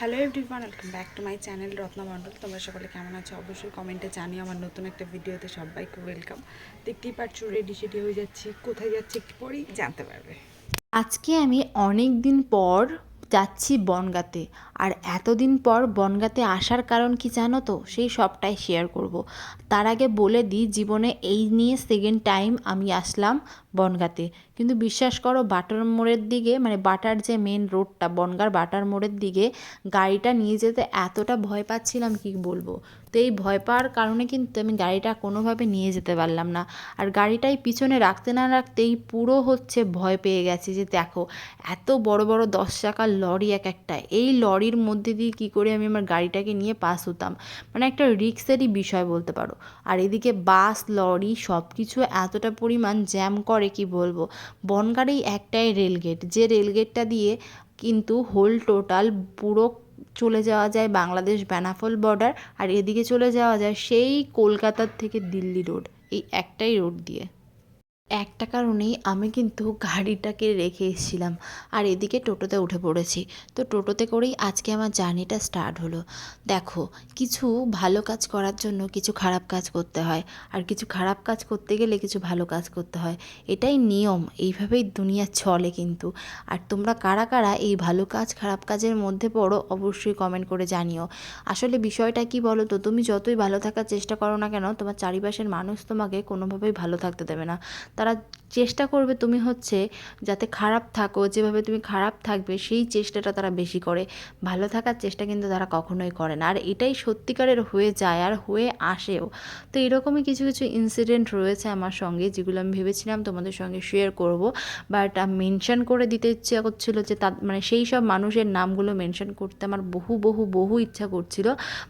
Hello everyone welcome back to my channel Ratna Mondal তোমরা সকলে কেমন আছো? অবশ্যই কমেন্টে জানিও, আমার নতুন একটা ভিডিওতে সবাইকে ওয়েলকাম দেখতেই পাচ্ছ রেডি সেডি হয়ে যাচ্ছি। কোথায় যাচ্ছি একটু পরেই জানতে পারবে। আজকে আমি অনেক দিন পর যাচ্ছি বনগাতে। আর এতদিন পর বনগাতে আসার কারণ কি জানো তো? সেই সবটাই শেয়ার করব। তার আগে বলে দিই, জীবনে এই নিয়ে সেকেন্ড টাইম আমি আসলাম বনগাতে। কিন্তু বিশ্বাস করো, বাটার মোড়ের দিকে মানে বাটার যে মেন রোডটা বনগার বাটার মোড়ের দিকে গাড়িটা নিয়ে যেতে এতটা ভয় পাচ্ছিলাম কি বলব? তো এই ভয় পাওয়ার কারণে কিন্তু আমি গাড়িটা কোনোভাবে নিয়ে যেতে পারলাম না। আর গাড়িটাই পিছনে রাখতে না রাখতেই পুরো হচ্ছে ভয় পেয়ে গেছে যে দেখো, এত বড় বড় দশ চাকার লরি এক একটা, এই লরির মধ্যে দিয়ে কী করে আমি আমার গাড়িটাকে নিয়ে পাস হতাম? মানে একটা রিক্সেরই বিষয় বলতে পারো। আর এদিকে বাস, লরি সব কিছু এতটা পরিমাণ জ্যাম করে কি বলব? বনগাড়েই একটাই রেলগেট যে রেলগেটটা দিয়ে কিন্তু হোল টোটাল পুরো চলে যাওয়া যায় বাংলাদেশ বেনাফল বর্ডার আর এদিকে চলে যাওয়া যায় সেই কলকাতার থেকে দিল্লি রোড এই একটাই রোড দিয়ে। একটা কারণেই আমি কিন্তু গাড়িটাকে রেখে এসেছিলাম আর এদিকে টোটোতে উঠে পড়েছি। তো টোটোতে করেই আজকে আমার জার্নিটা স্টার্ট হলো। দেখো, কিছু ভালো কাজ করার জন্য কিছু খারাপ কাজ করতে হয় আর কিছু খারাপ কাজ করতে গেলে কিছু ভালো কাজ করতে হয়। এটাই নিয়ম, এইভাবেই দুনিয়া চলে কিন্তু। আর তোমরা কারা কারা এই ভালো কাজ, খারাপ কাজের মধ্যে পড়ো অবশ্যই কমেন্ট করে জানিও। আসলে বিষয়টা কি বলো তো তুমি যতই ভালো থাকার চেষ্টা করো না কেন, তোমার চারিপাশের মানুষ তোমাকে কোনোভাবেই ভালো থাকতে দেবে না। তারা চেষ্টা করবে তুমি হচ্ছে যাতে খারাপ থাকো, যেভাবে তুমি খারাপ থাকবে সেই চেষ্টাটা তারা বেশি করে। ভালো থাকার চেষ্টা কিন্তু তারা কখনোই করে না। আর এটাই সত্যিকারের হয়ে যায় আর হয়ে আসেও। তো এরকমই কিছু কিছু ইনসিডেন্ট রয়েছে আমার সঙ্গে, যেগুলো আমি ভেবেছিলাম তোমাদের সঙ্গে শেয়ার করব। বাট মেনশন করে দিতে ইচ্ছা করছিল যে তা মানে সেই সব মানুষের নামগুলো মেনশন করতে আমার বহু বহু বহু ইচ্ছা করছিল।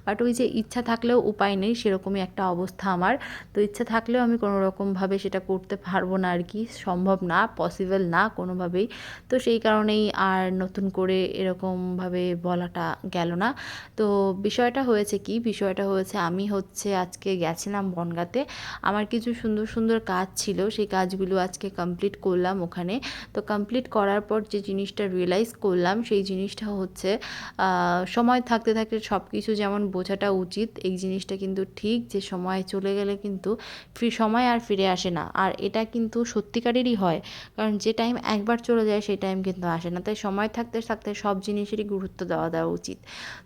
বাট ওই যে ইচ্ছা থাকলেও উপায় নেই, সেরকমই একটা অবস্থা আমার। তো ইচ্ছা থাকলেও আমি কোনো রকমভাবে সেটা করতে পারব না আর কি, সম্ভব না পসিবল না কোনোভাবেই। তো সেই কারণেই আর নতুন করে এরকমভাবে বলাটা গেল না। তো বিষয়টা হয়েছে কি, বিষয়টা হয়েছে আমি হচ্ছে আজকে গেছিলাম বনগাতে। আমার কিছু সুন্দর সুন্দর কাজ ছিল, সেই কাজগুলো আজকে কমপ্লিট করলাম ওখানে। তো কমপ্লিট করার পর যে জিনিসটা রিয়েলাইজ করলাম, সেই জিনিসটা হচ্ছে সময় থাকতে থাকতে সব কিছু যেমন বোঝাটা উচিত, এই জিনিসটা কিন্তু ঠিক যে সময় চলে গেলে কিন্তু ফ্রি, সময় আর ফিরে আসে না। আর এটা কিন্তু সত্যিকারেরই হয়। কারণ যে টাইম একবার চলে যায়, সেই টাইম কিন্তু আসে না। তাই সময় থাকতে থাকতে সব জিনিসেরই গুরুত্ব দেওয়া দেওয়া উচিত।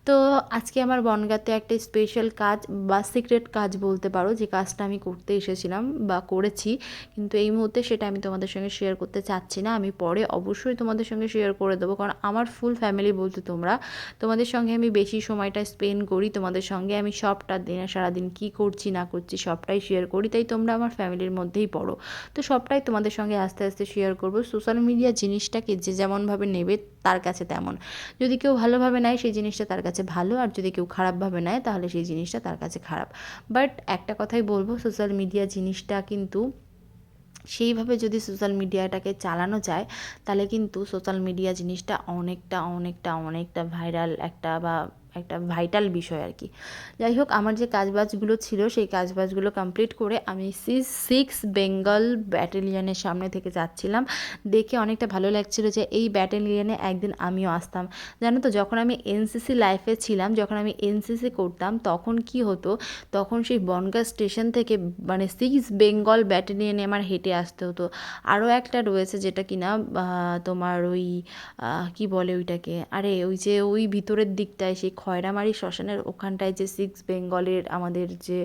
তো আজকে আমার বনগাতে একটা স্পেশাল কাজ বা সিক্রেট কাজ বলতে পারো, যে কাজটা আমি করতে এসেছিলাম বা করেছি। কিন্তু এই মুহূর্তে সেটা আমি তোমাদের সঙ্গে শেয়ার করতে চাচ্ছি না। আমি পরে অবশ্যই তোমাদের সঙ্গে শেয়ার করে দেবো। কারণ আমার ফুল ফ্যামিলি বলতে তোমরা, তোমাদের সঙ্গে আমি বেশি সময়টা স্পেন্ড করি, তোমাদের সঙ্গে আমি সবটা দিনে, সারাদিন কী করছি, না করছি সবটাই শেয়ার করি। তাই তোমরা আমার ফ্যামিলির মধ্যেই পড়ো। তো সবটাই তোমাদের সঙ্গে আস্তে আস্তে শেয়ার করব। সোশ্যাল মিডিয়া জিনিসটাকে যে যেমনভাবে নেবে তার কাছে তেমন। যদি কেউ ভালোভাবে নেয়, সেই জিনিসটা তার কাছে ভালো। আর যদি কেউ খারাপভাবে নেয়, তাহলে সেই জিনিসটা তার কাছে খারাপ। বাট একটা কথাই বলব সোশ্যাল মিডিয়া জিনিসটা কিন্তু সেইভাবে যদি সোশ্যাল মিডিয়াটাকে চালানো যায়, তাহলে কিন্তু সোশ্যাল মিডিয়া জিনিসটা অনেকটা অনেকটা অনেকটা ভাইরাল একটা বা একটা ভাইটাল বিষয় আর কি। যাই হোক, আমার যে কাজবাজগুলো ছিল, সেই কাজবাজগুলো কমপ্লিট করে আমি সি সিক্স বেঙ্গল ব্যাটালিয়নের সামনে থেকে যাচ্ছিলাম। দেখে অনেকটা ভালো লাগছিল যে এই ব্যাটালিয়নে একদিন আমিও আসতাম। জানো তো, যখন আমি এনসিসি লাইফে ছিলাম, যখন আমি এনসিসি করতাম, তখন কি হতো, তখন সেই বনগাঁ স্টেশন থেকে মানে সিক্স বেঙ্গল ব্যাটালিয়নে আমার হেঁটে আসতে হতো। আরও একটা রয়েছে যেটা কিনা তোমার ওই কি বলে ওইটাকে? আরে, ওই যে ওই ভিতরের দিকটায়, সেই খয়রামারি শ্মশানের ওখানটায় যে সিক্স বেঙ্গলের আমাদের যে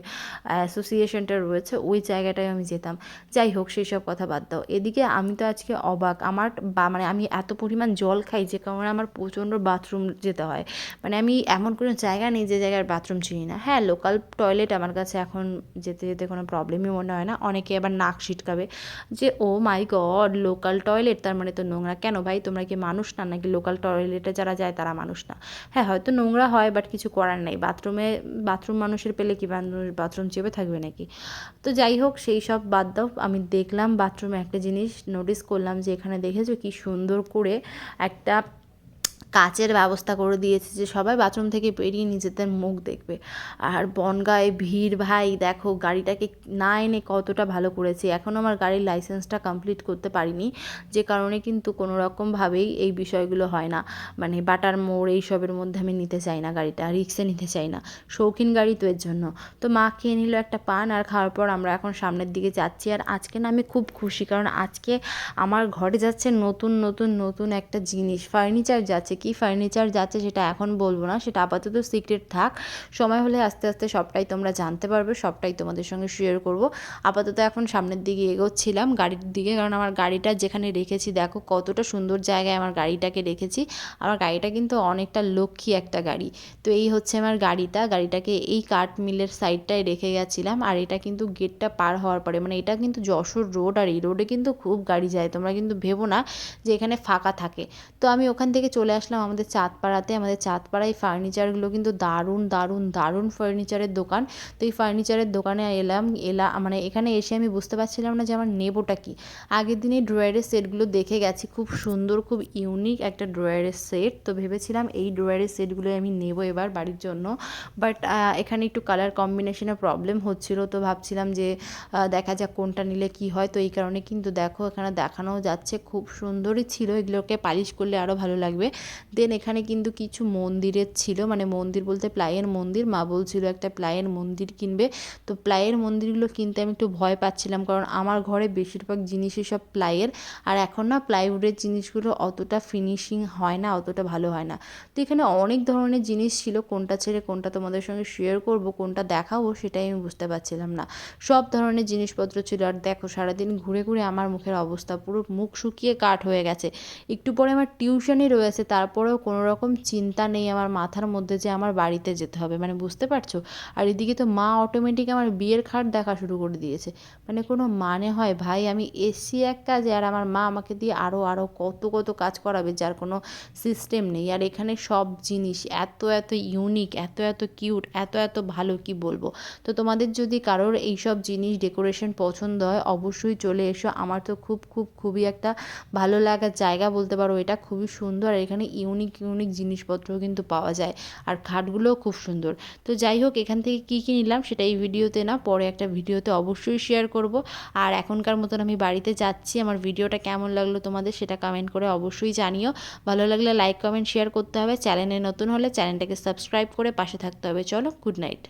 অ্যাসোসিয়েশনটা রয়েছে, ওই জায়গাটায় আমি যেতাম। যাই হোক সেই সব কথা বাদ দাও। এদিকে আমি তো আজকে অবাক। আমার বা মানে আমি এত পরিমাণ জল খাই যে কারণে আমার প্রচণ্ড বাথরুম যেতে হয়। মানে আমি এমন কোনো জায়গা নেই যে জায়গার বাথরুম চিনি না। হ্যাঁ লোকাল টয়লেট আমার কাছে এখন যেতে যেতে কোনো প্রবলেমই মনে হয় না। অনেকে আবার নাক ছিটকাবে যে, oh my god local toilet তার মানে তো নোংরা। কেন ভাই, তোমরা কি মানুষ না? নাকি লোকাল টয়লেটে যারা যায়, তারা মানুষ না? হ্যাঁ হয়তো নোংরা হয় বাট কিছু করার নেই। বাথরুমে, বাথরুম মানুষের পেলে কি মানুষ বাথরুম চেপে থাকবে নাকি? তো যাই হোক, সেই সব বাদ দাও। আমি দেখলাম বাথরুমে একটা জিনিস নোটিস করলাম যে এখানে দেখেছ কি সুন্দর করে একটা কাচের ব্যবস্থা করে দিয়েছে যে সবাই বাথরুম থেকে বেরিয়ে নিজেদের মুখ দেখবে। আর বনগায় ভিড় ভাই, দেখো গাড়িটাকে না এনে কতটা ভালো করেছে। এখনও আমার গাড়ির লাইসেন্সটা কমপ্লিট করতে পারিনি, যে কারণে কিন্তু কোনো রকমভাবেই এই বিষয়গুলো হয় না। মানে বাটার মোড় এইসবের মধ্যে আমি নিতে চাই না গাড়িটা রিক্সে নিতে চাই না। শৌখিন গাড়ি তো এর জন্য। তো মা খেয়ে নিল একটা পান আর খাওয়ার পর আমরা এখন সামনের দিকে যাচ্ছি। আর আজকে না আমি খুব খুশি, কারণ আজকে আমার ঘরে যাচ্ছে নতুন নতুন নতুন একটা জিনিস। ফার্নিচার যাচ্ছে, কি ফার্নিচার যাচ্ছে সেটা এখন বলব না, সেটা আপাতত সিক্রেট থাক। সময় হলে আস্তে আস্তে সবটাই তোমরা জানতে পারবে, সবটাই তোমাদের সঙ্গে শেয়ার করব। আপাতত এখন সামনের দিকে এগোচ্ছিলাম গাড়ির দিকে, কারণ আমার গাড়িটা যেখানে রেখেছি, দেখো কতটা সুন্দর জায়গায় আমার গাড়িটাকে রেখেছি। আমার গাড়িটা কিন্তু অনেকটা লক্ষ্মী একটা গাড়ি। তো এই হচ্ছে আমার গাড়িটা, গাড়িটাকে এই কাঠ মিলের সাইডটায় রেখে গেছিলাম। আর এটা কিন্তু গেটটা পার হওয়ার পরে মানে এটা কিন্তু যশোর রোড আর এই রোডে কিন্তু খুব গাড়ি যায়, তোমরা কিন্তু ভেবো না যে এখানে ফাঁকা থাকে। তো আমি ওখান থেকে চলে আসলাম আমাদের চাঁদপাড়াতে। আমাদের চাঁদপাড়ায় ফার্নিচারগুলো কিন্তু দারুণ দারুণ দারুণ ফার্নিচারের দোকান। তো এই ফার্নিচারের দোকানে এলাম, এলা মানে এখানে এসে আমি বুঝতে পারছিলাম না যে আমার নেবোটা কি। আগের দিনে ড্রয়ারের সেটগুলো দেখে গেছি, খুব সুন্দর, খুব ইউনিক একটা ড্রয়ারের সেট তো ভেবেছিলাম এই ড্রয়ারের সেটগুলো আমি নেব এবার বাড়ির জন্য। বাট এখানে একটু কালার কম্বিনেশনের প্রবলেম হচ্ছিল। তো ভাবছিলাম যে দেখা যাক কোনটা নিলে কি হয়। তো এই কারণে কিন্তু দেখো, এখানে দেখানো যাচ্ছে। খুব সুন্দরই ছিল। এগুলোকে পালিশ করলে আরও ভালো লাগবে। দেন এখানে কিন্তু কিছু মন্দিরের ছিল মানে মন্দির বলতে প্লাইয়ের মন্দির, মা বলছিল একটা প্লাইয়ের মন্দির কিনবে। তো প্লাইয়ের মন্দিরগুলো কিনতে আমি একটু ভয় পাচ্ছিলাম, কারণ আমার ঘরে বেশিরভাগ জিনিসই সব প্লাইয়ের। আর এখন না প্লাইউডের জিনিসগুলো অতটা ফিনিশিং হয় না, অতটা ভালো হয় না। তো এখানে অনেক ধরনের জিনিস ছিল, কোনটা ছেড়ে কোনটা তোমাদের সঙ্গে শেয়ার করব, কোনটা দেখাবো সেটাই আমি বুঝতে পারছিলাম না। সব ধরনের জিনিসপত্র ছিল, আর দেখো সারাদিন ঘুরে ঘুরে আমার মুখের অবস্থা পুরো মুখ শুকিয়ে কাঠ হয়ে গেছে। একটু পরে আমার টিউশনই রয়েছে তারপরেও কোনো রকম চিন্তা নেই আমার মাথার মধ্যে যে আমার বাড়িতে যেতে হবে। মানে বুঝতে পারছ? আর এদিকে তো মা অটোমেটিক আমার বিয়ের খাট দেখা শুরু করে দিয়েছে। মানে কোনো মানে হয়? ভাই, আমি এসছি এক কাজে আর আমার মা আমাকে দিয়ে আরও আরও কত কত কাজ করাবে যার কোনো সিস্টেম নেই। আর এখানে সব জিনিস এত এত ইউনিক এত এত কিউট এত এত ভালো কি বলব? তো তোমাদের যদি কারোর এইসব জিনিস ডেকোরেশন পছন্দ হয়, অবশ্যই চলে এসো। আমার তো খুব খুব, খুবই একটা ভালো লাগার জায়গা বলতে পারো। এটা খুবই সুন্দর। আর এখানে ইউনিক ইউনিক জিনিসপত্রও কিন্তু পাওয়া যায়। আর খাটগুলোও খুব সুন্দর। তো যাই হোক, এখান থেকে কী কী নিলাম সেটা এই ভিডিওতে না, পরে একটা ভিডিওতে অবশ্যই শেয়ার করব। আর এখনকার মতন আমি বাড়িতে যাচ্ছি, আমার ভিডিওটা কেমন লাগল তোমাদের সেটা কমেন্ট করে অবশ্যই জানিও। ভালো লাগলে লাইক কমেন্ট শেয়ার করতে হবে। চ্যানেলে নতুন হলে চ্যানেলটাকে সাবস্ক্রাইব করে পাশে থাকতে হবে। চলো গুড নাইট